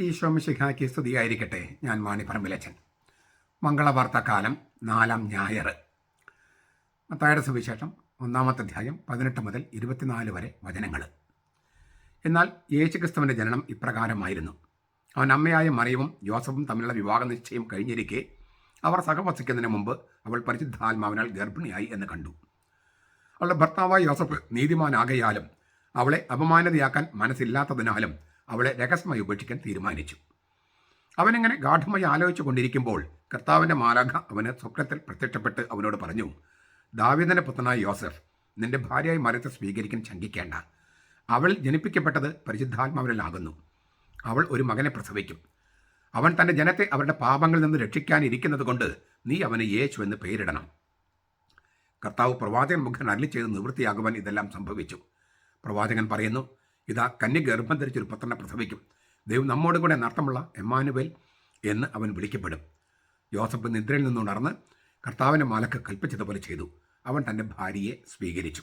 ഈശോമിശിഖായ്ക്ക് സ്തുതിയായിരിക്കട്ടെ ഞാൻ മാണിപ്പറമ്പിലച്ചൻ മംഗളവാർത്താക്കാലം നാലാം ഞായർ. മത്തായുടെ സുവിശേഷം ഒന്നാമത്തെ അധ്യായം പതിനെട്ട് മുതൽ ഇരുപത്തിനാല് വരെ വചനങ്ങൾ. എന്നാൽ യേശുക്രിസ്തുവിന്റെ ജനനം ഇപ്രകാരമായിരുന്നു. അവൻ അമ്മയായ മറിയവും ജോസഫും തമ്മിലുള്ള വിവാഹ നിശ്ചയം കഴിഞ്ഞിരിക്കെ അവർ സഹവസിക്കുന്നതിന് മുമ്പ് അവൾ പരിശുദ്ധാത്മാവിനാൽ ഗർഭിണിയായി എന്ന് കണ്ടു. അവളുടെ ഭർത്താവായ യോസഫ് നീതിമാനാകയാലും അവളെ അപമാനതയാക്കാൻ മനസ്സില്ലാത്തതിനാലും അവളെ രഹസ്യമായി ഉപേക്ഷിക്കാൻ തീരുമാനിച്ചു. അവനിങ്ങനെ ഗാഠമായി ആലോചിച്ചു കൊണ്ടിരിക്കുമ്പോൾ കർത്താവിന്റെ മാലാഖ അവന് സ്വപ്നത്തിൽ പ്രത്യക്ഷപ്പെട്ട് അവനോട് പറഞ്ഞു ദാവിദന്റെ പുത്രനായ യോസഫ് നിന്റെ ഭാര്യയായി മരത്തെ സ്വീകരിക്കാൻ ശങ്കിക്കേണ്ട. അവൾ ജനിപ്പിക്കപ്പെട്ടത് പരിശുദ്ധാത്മാവിലാകുന്നു അവൾ ഒരു മകനെ പ്രസവിക്കും. അവൻ തന്റെ ജനത്തെ അവരുടെ പാപങ്ങളിൽ നിന്ന് രക്ഷിക്കാനിരിക്കുന്നത് കൊണ്ട് നീ അവന് യേശു എന്ന് പേരിടണം. കർത്താവ് പ്രവാചകൻ മുഖൻ അരളി ചെയ്ത് നിവൃത്തിയാകുവാൻ ഇതെല്ലാം സംഭവിച്ചു. പ്രവാചകൻ പറയുന്നു ഇതാ കന്യ ഗർഭം ധരിച്ചൊരു പുത്രനെ പ്രസവിക്കും. ദൈവം നമ്മോട് കൂടെ നർത്തമുള്ള എമ്മാനുവേൽ എന്ന് അവൻ വിളിക്കപ്പെടും. യോസഫ് നിദ്രയിൽ നിന്നുണർന്ന് കർത്താവിന്റെ മാലക്ക് കൽപ്പിച്ചതുപോലെ ചെയ്തു. അവൻ തന്റെ ഭാര്യയെ സ്വീകരിച്ചു.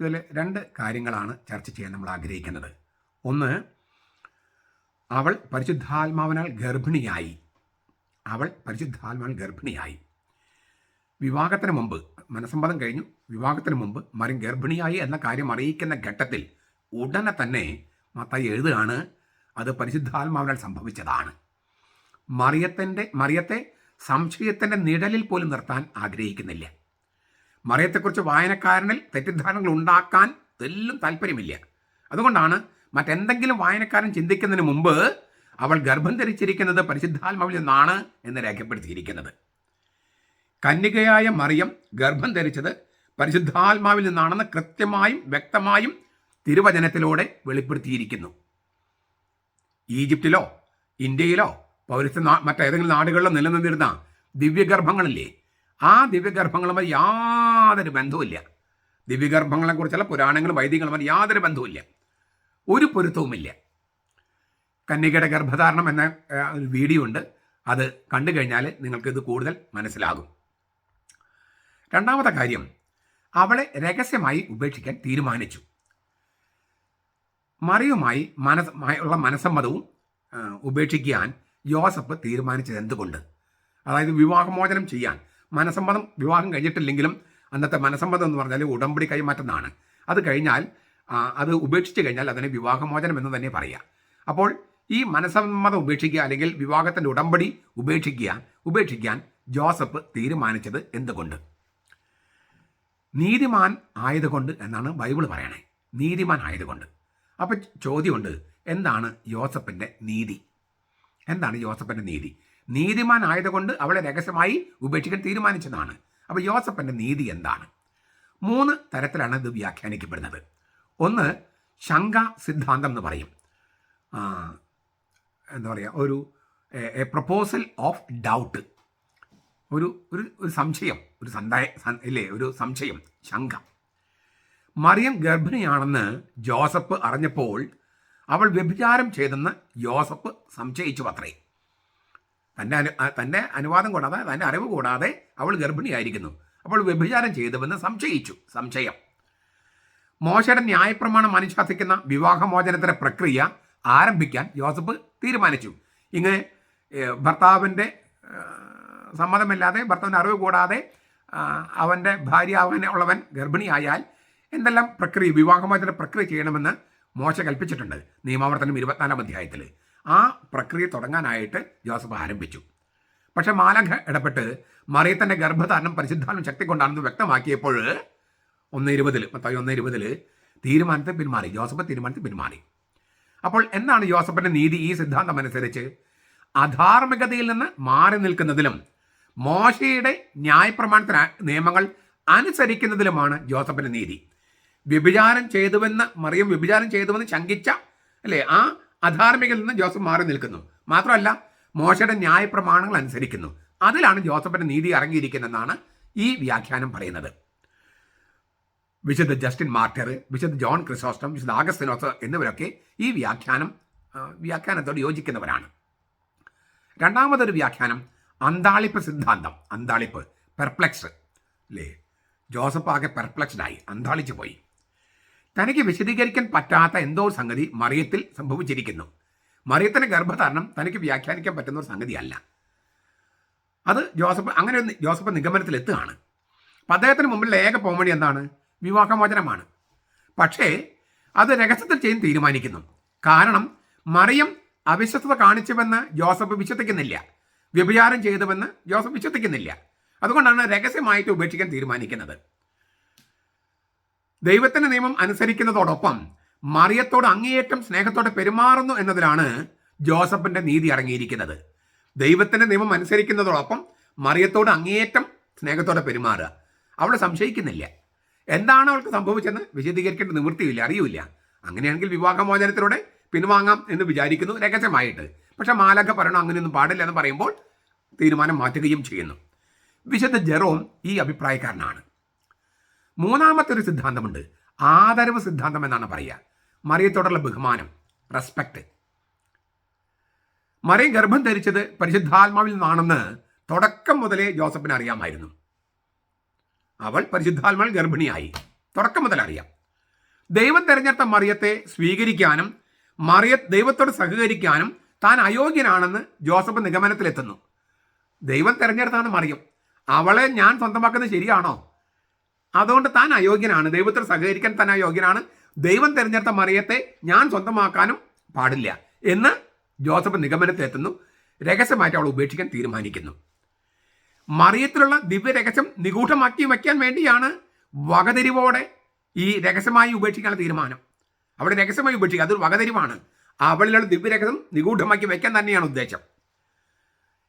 ഇതിൽ രണ്ട് കാര്യങ്ങളാണ് ചർച്ച ചെയ്യാൻ നമ്മൾ ആഗ്രഹിക്കുന്നത്. ഒന്ന് അവൾ പരിശുദ്ധാത്മാവിനാൽ ഗർഭിണിയായി. അവൾ പരിശുദ്ധാത്മാവിനാൽ ഗർഭിണിയായി. വിവാഹത്തിന് മുമ്പ് മനസ്സമ്മതം കഴിഞ്ഞു. വിവാഹത്തിന് മുമ്പ് മരം ഗർഭിണിയായി എന്ന കാര്യം അറിയിക്കുന്ന ഘട്ടത്തിൽ ഉടനെ തന്നെ മത്തായി എഴുതുകയാണ് അത് പരിശുദ്ധാത്മാവിനാൽ സംഭവിച്ചതാണ്. മറിയത്തിന്റെ മറിയത്തെ സംശയത്തിന്റെ നിഴലിൽ പോലും നിർത്താൻ ആഗ്രഹിക്കുന്നില്ല. മറിയത്തെക്കുറിച്ച് വായനക്കാരനിൽ തെറ്റിദ്ധാരണകൾ ഉണ്ടാക്കാൻ തെല്ലും താല്പര്യമില്ല. അതുകൊണ്ടാണ് മറ്റെന്തെങ്കിലും വായനക്കാരൻ ചിന്തിക്കുന്നതിന് മുമ്പ് അവൾ ഗർഭം ധരിച്ചിരിക്കുന്നത് പരിശുദ്ധാത്മാവിൽ നിന്നാണ് എന്ന് രേഖപ്പെടുത്തിയിരിക്കുന്നത്. കന്യകയായ മറിയം ഗർഭം ധരിച്ചത് പരിശുദ്ധാത്മാവിൽ നിന്നാണെന്ന് കൃത്യമായും വ്യക്തമായും തിരുവചനത്തിലൂടെ വെളിപ്പെടുത്തിയിരിക്കുന്നു. ഈജിപ്തിലോ ഇന്ത്യയിലോ പൗരസ്ത്യ മറ്റേതെങ്കിലും നാടുകളിലോ നിലനിന്നിരുന്ന ദിവ്യഗർഭങ്ങളില്ലേ ആ ദിവ്യഗർഭങ്ങളുമായി യാതൊരു ബന്ധവുമില്ല. ദിവ്യഗർഭങ്ങളെക്കുറിച്ചുള്ള പുരാണങ്ങളും വൈദികങ്ങളുമായി യാതൊരു ബന്ധവുമില്ല. ഒരു പൊരുത്തവുമില്ല. കന്യകയുടെ ഗർഭധാരണം എന്ന വീഡിയോ ഉണ്ട്. അത് കണ്ടു കഴിഞ്ഞാൽ നിങ്ങൾക്ക് ഇത് കൂടുതൽ മനസ്സിലാകും. രണ്ടാമത്തെ കാര്യം അവളെ രഹസ്യമായി ഉപേക്ഷിക്കാൻ തീരുമാനിച്ചു. മറിയുമായി മനസ് ഉള്ള മനസ്സമ്മതവും ഉപേക്ഷിക്കാൻ ജോസഫ് തീരുമാനിച്ചത് എന്തുകൊണ്ട്? അതായത് വിവാഹമോചനം ചെയ്യാൻ. മനസ്സമ്മതം വിവാഹം കഴിഞ്ഞിട്ടില്ലെങ്കിലും അന്നത്തെ മനസ്സമ്മതം എന്ന് പറഞ്ഞാൽ ഉടമ്പടി കൈമാറ്റുന്നതാണ് അത് കഴിഞ്ഞാൽ അത് ഉപേക്ഷിച്ച് കഴിഞ്ഞാൽ അതിനെ വിവാഹമോചനം എന്ന് തന്നെ പറയാം. അപ്പോൾ ഈ മനസ്സമ്മതം ഉപേക്ഷിക്കുക അല്ലെങ്കിൽ വിവാഹത്തിന്റെ ഉടമ്പടി ഉപേക്ഷിക്കുക ഉപേക്ഷിക്കാൻ ജോസഫ് തീരുമാനിച്ചത് എന്തുകൊണ്ട്? നീതിമാൻ ആയതുകൊണ്ട് എന്നാണ് ബൈബിൾ പറയണേ. നീതിമാൻ ആയതുകൊണ്ട്. അപ്പം ചോദ്യമുണ്ട് എന്താണ് യോസഫിന്റെ നീതി? എന്താണ് യോസഫിന്റെ നീതി? നീതിമാൻ ആയതുകൊണ്ട് അവളെ രഹസ്യമായി ഉപേക്ഷിക്കാൻ തീരുമാനിച്ചതാണ്. അപ്പോൾ യോസഫിന്റെ നീതി എന്താണ്? മൂന്ന് തരത്തിലാണ് ഇത് വ്യാഖ്യാനിക്കപ്പെടുന്നത്. ഒന്ന് ശങ്ക സിദ്ധാന്തം എന്ന് പറയും. എന്താ പറയുക ഒരു എ പ്രപ്പോസൽ ഓഫ് ഡൗട്ട്. ഒരു ഒരു ഒരു സംശയം ഒരു സന്തായ ഇല്ലേ ഒരു സംശയം ശങ്ക. മറിയം ഗർഭിണിയാണെന്ന് ജോസഫ് അറിഞ്ഞപ്പോൾ അവൾ വ്യഭിചാരം ചെയ്തെന്ന് ജോസഫ് സംശയിച്ചു അത്രേ തന്റെ അനു തന്റെ അനുവാദം കൂടാതെ തന്റെ അറിവ് കൂടാതെ അവൾ ഗർഭിണിയായിരിക്കുന്നു. അപ്പോൾ വ്യഭിചാരം ചെയ്തുവെന്ന് സംശയിച്ചു സംശയം. മോശയുടെ ന്യായപ്രമാണം അനുശാസിക്കുന്ന വിവാഹമോചനത്തിന്റെ പ്രക്രിയ ആരംഭിക്കാൻ ജോസഫ് തീരുമാനിച്ചു. ഇങ്ങനെ ഭർത്താവിന്റെ സമ്മതമില്ലാതെ ഭർത്താവിന്റെ അറിവ് കൂടാതെ അവന്റെ ഭാര്യ അവനെ ഉള്ളവൻ ഗർഭിണിയായാൽ എന്തെല്ലാം പ്രക്രിയ വിവാഹമോചന പ്രക്രിയ ചെയ്യണമെന്ന് മോശ കൽപ്പിച്ചിട്ടുണ്ട്. നിയമാവർത്തനം ഇരുപത്തിനാലാം അധ്യായത്തിൽ. ആ പ്രക്രിയ തുടങ്ങാനായിട്ട് ജോസഫ് ആരംഭിച്ചു. പക്ഷെ മാലഘ ഇടപെട്ട് മറിയത്തിന്റെ ഗർഭധാരണം പരിശുദ്ധാനം ശക്തി കൊണ്ടാണെന്ന് വ്യക്തമാക്കിയപ്പോൾ ഒന്ന് ഇരുപതിൽ മൊത്തം ഒന്ന് ഇരുപതിൽ തീരുമാനത്തെ പിന്മാറി ജോസഫ് തീരുമാനത്തെ പിന്മാറി. അപ്പോൾ എന്താണ് ജോസഫിന്റെ നീതി ഈ സിദ്ധാന്തം അനുസരിച്ച്? അധാർമികതയിൽ നിന്ന് മാറി നിൽക്കുന്നതിലും മോശയുടെ ന്യായപ്രമാണത്തിന് നിയമങ്ങൾ അനുസരിക്കുന്നതിലുമാണ് ജോസഫിന്റെ നീതി. വ്യഭിചാരം ചെയ്തുവെന്ന് മറിയം വ്യഭിചാരം ചെയ്തുവെന്ന് ശങ്കിച്ച അല്ലേ ആ അധാർമികയിൽ നിന്ന് ജോസഫ് മാറി നിൽക്കുന്നു. മാത്രമല്ല മോശയുടെ ന്യായപ്രമാണങ്ങൾ അനുസരിക്കുന്നു. അതിലാണ് ജോസഫിന്റെ നീതി ഇറങ്ങിയിരിക്കുന്നതെന്നാണ് ഈ വ്യാഖ്യാനം പറയുന്നത്. വിശുദ്ധ ജസ്റ്റിൻ മാർട്ടർ വിശുദ്ധ ജോൺ ക്രിസോസ്റ്റം വിശുദ്ധ ആഗസ്റ്റിനോസ് എന്നിവരൊക്കെ ഈ വ്യാഖ്യാനം വ്യാഖ്യാനത്തോട് യോജിക്കുന്നവരാണ്. രണ്ടാമതൊരു വ്യാഖ്യാനം അന്താളിപ്പ് സിദ്ധാന്തം അന്താളിപ്പ് പെർപ്ലക്സ് അല്ലേ ജോസഫ് ആകെ പെർപ്ലക്സ്ഡായി അന്താളിച്ചു പോയി. തനിക്ക് വിശദീകരിക്കാൻ പറ്റാത്ത എന്തോ സംഗതി മറിയത്തിൽ സംഭവിച്ചിരിക്കുന്നു. മറിയത്തിന്റെ ഗർഭധാരണം തനിക്ക് വ്യാഖ്യാനിക്കാൻ പറ്റുന്ന ഒരു സംഗതിയല്ല അത് ജോസഫ് അങ്ങനെ ജോസഫ് നിഗമനത്തിലെത്തുകയാണ് അപ്പം അദ്ദേഹത്തിന് മുമ്പിൽ ഏക പോംവഴി എന്താണ്? വിവാഹമോചനമാണ്. പക്ഷേ അത് രഹസ്യത്തിൽ ചെയ്യാൻ തീരുമാനിക്കുന്നു. കാരണം മറിയം അവിശ്വസ്തത കാണിച്ചുവെന്ന് ജോസഫ് വിശ്വസിക്കുന്നില്ല. വ്യഭിചാരം ചെയ്തുവെന്ന് ജോസഫ് വിശ്വസിക്കുന്നില്ല. അതുകൊണ്ടാണ് രഹസ്യമായിട്ട് ഉപേക്ഷിക്കാൻ തീരുമാനിക്കുന്നത്. ദൈവത്തിന്റെ നിയമം അനുസരിക്കുന്നതോടൊപ്പം മറിയത്തോട് അങ്ങേയറ്റം സ്നേഹത്തോടെ പെരുമാറുന്നു എന്നതിലാണ് ജോസഫിന്റെ നീതി അടങ്ങിയിരിക്കുന്നത്. ദൈവത്തിന്റെ നിയമം അനുസരിക്കുന്നതോടൊപ്പം മറിയത്തോട് അങ്ങേയറ്റം സ്നേഹത്തോടെ പെരുമാറുക. അവളെ സംശയിക്കുന്നില്ല. എന്താണ് അവൾക്ക് സംഭവിച്ചെന്ന് വിശദീകരിക്കേണ്ട നിവൃത്തിയില്ല അറിയില്ല. അങ്ങനെയാണെങ്കിൽ വിവാഹമോചനത്തിലൂടെ പിൻവാങ്ങാം എന്ന് വിചാരിക്കുന്നു രഹസ്യമായിട്ട്. പക്ഷെ മാലക പറയണം അങ്ങനെയൊന്നും പാടില്ല എന്ന് പറയുമ്പോൾ തീരുമാനം മാറ്റുകയും ചെയ്യുന്നു. വിശുദ്ധ ജെറോം ഈ അഭിപ്രായക്കാരനാണ്. മൂന്നാമത്തെ ഒരു സിദ്ധാന്തമുണ്ട്. ആദരവ് സിദ്ധാന്തം എന്നാണ് പറയുക. മറിയത്തോടുള്ള ബഹുമാനം റെസ്പെക്ട് മറിയം ഗർഭം ധരിച്ചത് പരിശുദ്ധാത്മാവിൽ നിന്നാണെന്ന് തുടക്കം മുതലേ ജോസഫിന് അറിയാമായിരുന്നു. അവൾ പരിശുദ്ധാത്മാവിൽ ഗർഭിണിയായി. തുടക്കം മുതൽ അറിയാം. ദൈവം തെരഞ്ഞെടുത്ത മറിയത്തെ സ്വീകരിക്കാനും മറിയ ദൈവത്തോട് സഹകരിക്കാനും താൻ അയോഗ്യനാണെന്ന് ജോസഫ് നിഗമനത്തിലെത്തുന്നു. ദൈവം തിരഞ്ഞെടുത്താണ് മറിയം. അവളെ ഞാൻ സ്വന്തമാക്കുന്നത് ശരിയാണോ? അതുകൊണ്ട് താൻ അയോഗ്യനാണ്. ദൈവത്തിൽ സഹകരിക്കാൻ താൻ അയോഗ്യനാണ്. ദൈവം തിരഞ്ഞെടുത്ത മറിയത്തെ ഞാൻ സ്വന്തമാക്കാനും പാടില്ല എന്ന് ജോസഫ് നിഗമനത്തിലെത്തുന്നു രഹസ്യമായിട്ട് അവൾ ഉപേക്ഷിക്കാൻ തീരുമാനിക്കുന്നു. മറിയത്തിലുള്ള ദിവ്യരഹസ്യം നിഗൂഢമാക്കി വയ്ക്കാൻ വേണ്ടിയാണ് വകതിരിവോടെ ഈ രഹസ്യമായി ഉപേക്ഷിക്കാനുള്ള തീരുമാനം. അവിടെ രഹസ്യമായി ഉപേക്ഷിക്കുക അതൊരു വകതിരിവാണ്. അവളിലുള്ള ദിവ്യരഹസ്യം നിഗൂഢമാക്കി വയ്ക്കാൻ തന്നെയാണ് ഉദ്ദേശം.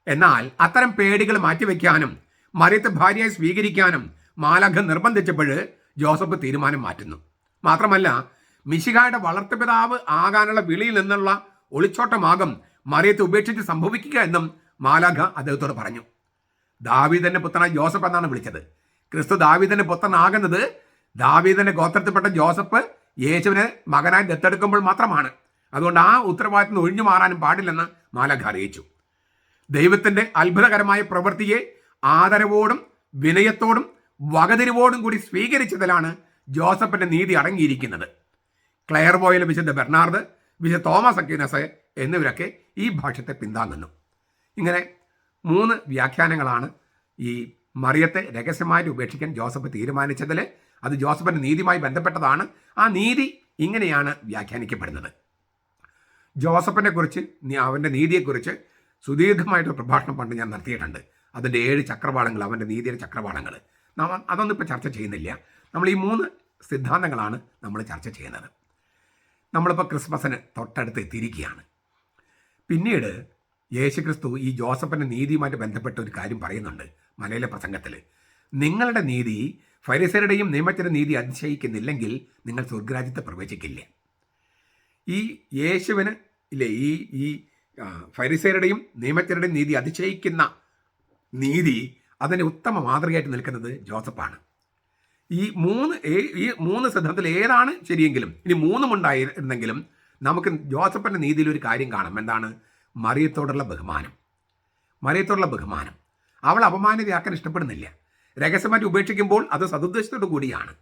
എന്നാൽ അത്തരം പേടികൾ മാറ്റിവെക്കാനും മറിയത്തെ ഭാര്യയായി സ്വീകരിക്കാനും മാലഖ നിർബന്ധിച്ചപ്പോൾ ജോസഫ് തീരുമാനം മാറ്റുന്നു. മാത്രമല്ല മിശിഹായുടെ വളർത്തുപിതാവ് ആകാനുള്ള വിളിയിൽ നിന്നുള്ള ഒളിച്ചോട്ടമാകും മറിയത്തെ ഉപേക്ഷിച്ച് സംഭവിക്കുക എന്നും മാലാഖ അദ്ദേഹത്തോട് പറഞ്ഞു. ദാവീദന്റെ പുത്രനായ ജോസഫ് എന്നാണ് വിളിച്ചത്. ക്രിസ്തു ദാവീദന്റെ പുത്രനാകുന്നത് ദാവീദന്റെ ഗോത്രത്തിൽപ്പെട്ട ജോസഫ് യേശുവിനെ മകനായി ദത്തെടുക്കുമ്പോൾ മാത്രമാണ്. അതുകൊണ്ട് ആ ഉത്തരവാദിത്തം ഒഴിഞ്ഞു മാറാനും പാടില്ലെന്ന് മാലഖ അറിയിച്ചു. ദൈവത്തിന്റെ അത്ഭുതകരമായ പ്രവൃത്തിയെ ആദരവോടും വിനയത്തോടും വകതിരിവോടും കൂടി സ്വീകരിച്ചതിലാണ് ജോസഫിന്റെ നീതി അടങ്ങിയിരിക്കുന്നത്. ക്ലെയർ ബോയിലെ വിശുദ്ധ ബെർണാർഡ് വിശുദ്ധ തോമസ് അക്യൂനസ് എന്നിവരൊക്കെ ഈ ഭാഷത്തെ പിന്താങ്ങുന്നു. ഇങ്ങനെ മൂന്ന് വ്യാഖ്യാനങ്ങളാണ് ഈ മറിയത്തെ രഹസ്യമായിട്ട് ഉപേക്ഷിക്കാൻ ജോസഫ് തീരുമാനിച്ചതിൽ അത് ജോസഫിന്റെ നീതിയുമായി ബന്ധപ്പെട്ടതാണ്. ആ നീതി ഇങ്ങനെയാണ് വ്യാഖ്യാനിക്കപ്പെടുന്നത്. ജോസഫിനെ കുറിച്ച് അവന്റെ നീതിയെക്കുറിച്ച് സുദീർഘമായിട്ടൊരു പ്രഭാഷണം പണ്ട് ഞാൻ നടത്തിയിട്ടുണ്ട്. അതിന്റെ ഏഴ് ചക്രവാളങ്ങൾ അവന്റെ നീതിയുടെ ചക്രവാളങ്ങൾ നാം അതൊന്നും ഇപ്പോൾ ചർച്ച ചെയ്യുന്നില്ല. നമ്മൾ ഈ മൂന്ന് സിദ്ധാന്തങ്ങളാണ് നമ്മൾ ചർച്ച ചെയ്യുന്നത്. നമ്മളിപ്പോൾ ക്രിസ്മസിന് തൊട്ടടുത്ത് എത്തിയിരിക്കുകയാണ്. പിന്നീട് യേശുക്രിസ്തു ഈ ജോസഫിന്റെ നീതിയുമായിട്ട് ബന്ധപ്പെട്ട ഒരു കാര്യം പറയുന്നുണ്ട് മലയിലെ പ്രസംഗത്തിൽ. നിങ്ങളുടെ നീതി ഫരിസരുടെയും നിയമത്തിന്റെ നീതി അതിശയിക്കുന്നില്ലെങ്കിൽ നിങ്ങൾ സ്വർഗരാജ്യത്തെ പ്രവേശിക്കില്ല. ഈ യേശുവിന് ഇല്ലേ ഈ ഈ ഫരിസേരുടെയും നിയമജ്ഞരുടെയും നീതി അതിശയിക്കുന്ന നീതി അതിന് ഉത്തമ മാതൃകയായിട്ട് നിൽക്കുന്നത് ജോസഫാണ്. ഈ മൂന്ന് ഈ മൂന്ന് സിദ്ധാന്തത്തിൽ ഏതാണ് ശരിയെങ്കിലും ഇനി മൂന്നും ഉണ്ടായിരുന്നെങ്കിലും നമുക്ക് ജോസഫിന്റെ നീതിയിൽ ഒരു കാര്യം കാണാം. എന്താണ്? മറിയത്തോടുള്ള ബഹുമാനം. മറിയത്തോടുള്ള ബഹുമാനം. അവൾ അപമാനിതയാക്കാൻ ഇഷ്ടപ്പെടുന്നില്ല. രഹസ്യമായിട്ട് ഉപേക്ഷിക്കുമ്പോൾ അത് സതുദ്ദേശത്തോടു കൂടിയാണ്.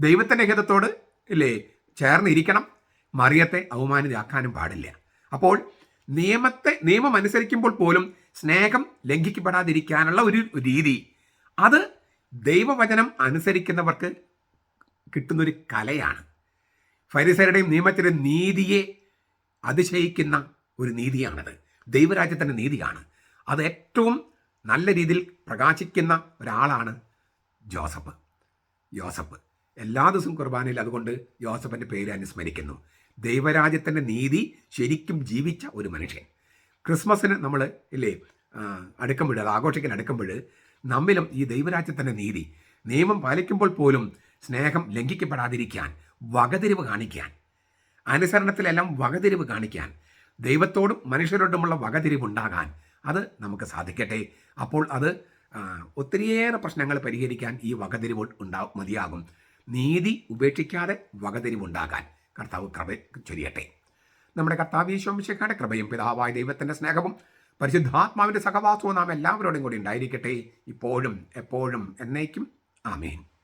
ദൈവത്തിന്റെ ഹിതത്തോട് ഇല്ലേ ചേർന്നിരിക്കണം. മറിയത്തെ അവമാനിതയാക്കാനും പാടില്ല. അപ്പോൾ നിയമത്തെ നിയമം അനുസരിക്കുമ്പോൾ പോലും സ്നേഹം ലംഘിക്കപ്പെടാതിരിക്കാനുള്ള ഒരു രീതി. അത് ദൈവവചനം അനുസരിക്കുന്നവർക്ക് കിട്ടുന്നൊരു കലയാണ്. ഫരിസരുടെയും നിയമത്തിന്റെ നീതിയെ അതിശയിക്കുന്ന ഒരു നീതിയാണത്. ദൈവരാജ്യത്തിന്റെ നീതിയാണ്. അത് ഏറ്റവും നല്ല രീതിയിൽ പ്രകാശിക്കുന്ന ഒരാളാണ് ജോസഫ്. ജോസഫ്. എല്ലാ ദിവസവും കുർബാനയിൽ അതുകൊണ്ട് ജോസഫിന്റെ പേര് അനുസ്മരിക്കുന്നു ദൈവരാജ്യത്തിന്റെ നീതി ശരിക്കും ജീവിച്ച ഒരു മനുഷ്യൻ. ക്രിസ്മസിന് നമ്മൾ ഇല്ലേ അടുക്കുമ്പോൾ അത് ആഘോഷിക്കാൻ അടുക്കുമ്പോൾ നമ്മിലും ഈ ദൈവരാജ്യത്തിന്റെ നീതി നിയമം പാലിക്കുമ്പോൾ പോലും സ്നേഹം ലംഘിക്കപ്പെടാതിരിക്കാൻ വകതിരിവ് കാണിക്കാൻ അനുസരണത്തിലെല്ലാം വകതിരിവ് കാണിക്കാൻ ദൈവത്തോടും മനുഷ്യരോടുമുള്ള വകതിരിവ് ഉണ്ടാകാൻ അത് നമുക്ക് സാധിക്കട്ടെ. അപ്പോൾ അത് ഒത്തിരിയേറെ പ്രശ്നങ്ങൾ പരിഹരിക്കാൻ ഈ വകതിരിവ് ഉണ്ടാ മതിയാകും. നീതി ഉപേക്ഷിക്കാതെ വകതിരിവുണ്ടാകാൻ കർത്താവ് കൃപ ചൊരിയട്ടെ. നമ്മുടെ കർത്താവ് യേശോമിശേഖയുടെ കൃപയും പിതാവായ ദൈവത്തിന്റെ സ്നേഹവും പരിശുദ്ധാത്മാവിന്റെ സഹവാസവും നാം എല്ലാവരോടും കൂടി ഉണ്ടായിരിക്കട്ടെ. ഇപ്പോഴും എപ്പോഴും എന്നേക്കും. ആമേൻ.